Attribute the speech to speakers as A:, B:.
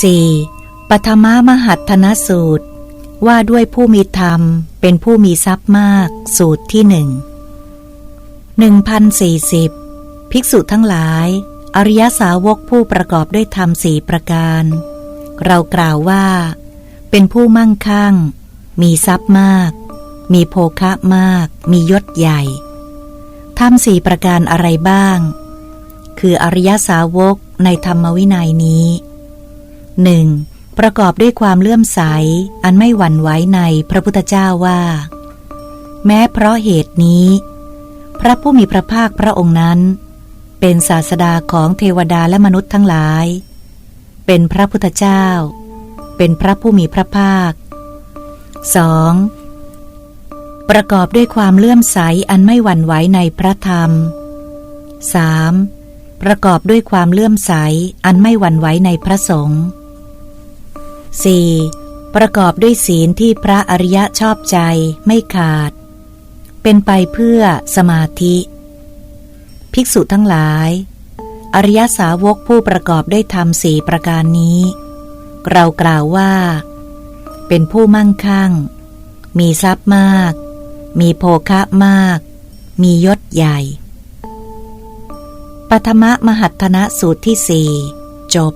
A: 4. ปฐมมหัตถนสูตร ว่าด้วยผู้มีธรรมเป็นผู้มีทรัพย์มากสูตรที่หนึ่งหนึ่งพันสี่สิบภิกษุทั้งหลาย อริยสาวกผู้ประกอบด้วยธรรมสี่ประการ เรากล่าวว่า เป็นผู้มั่งคั่ง มีทรัพย์มาก มีโภคะมาก มียศใหญ่ธรรมสี่ประการอะไรบ้าง คืออริยสาวกในธรรมวินัยนี้ หนึ่งประกอบด้วยความเลื่อมใส อันไม่หวั่นไหวในพระพุทธเจ้าว่า แม้เพราะเหตุนี้ พระผู้มีพระภาคพระองค์นั้น เป็นศาสดาของเทวดาและมนุษย์ทั้งหลาย เป็นพระพุทธเจ้า เป็นพระผู้มีพระภาค 2. ประกอบด้วยความเลื่อมใสอันไม่หวั่นไหวในพระธรรม 3. ประกอบด้วยความเลื่อมใสอันไม่หวั่นไหวในพระสงฆ์ 4. ประกอบด้วยศีลที่พระอริยะชอบใจไม่ขาด เป็นไปเพื่อสมาธิ ภิกษุทั้งหลาย อริยสาวกผู้ประกอบด้วยธรรมสี่ประการนี้ เรากล่าวว่า เป็นผู้มั่งคั่ง มีทรัพย์มาก มีโภคะมาก มียศใหญ่ปฐมมหัตถนะสูตรที่สี่จบ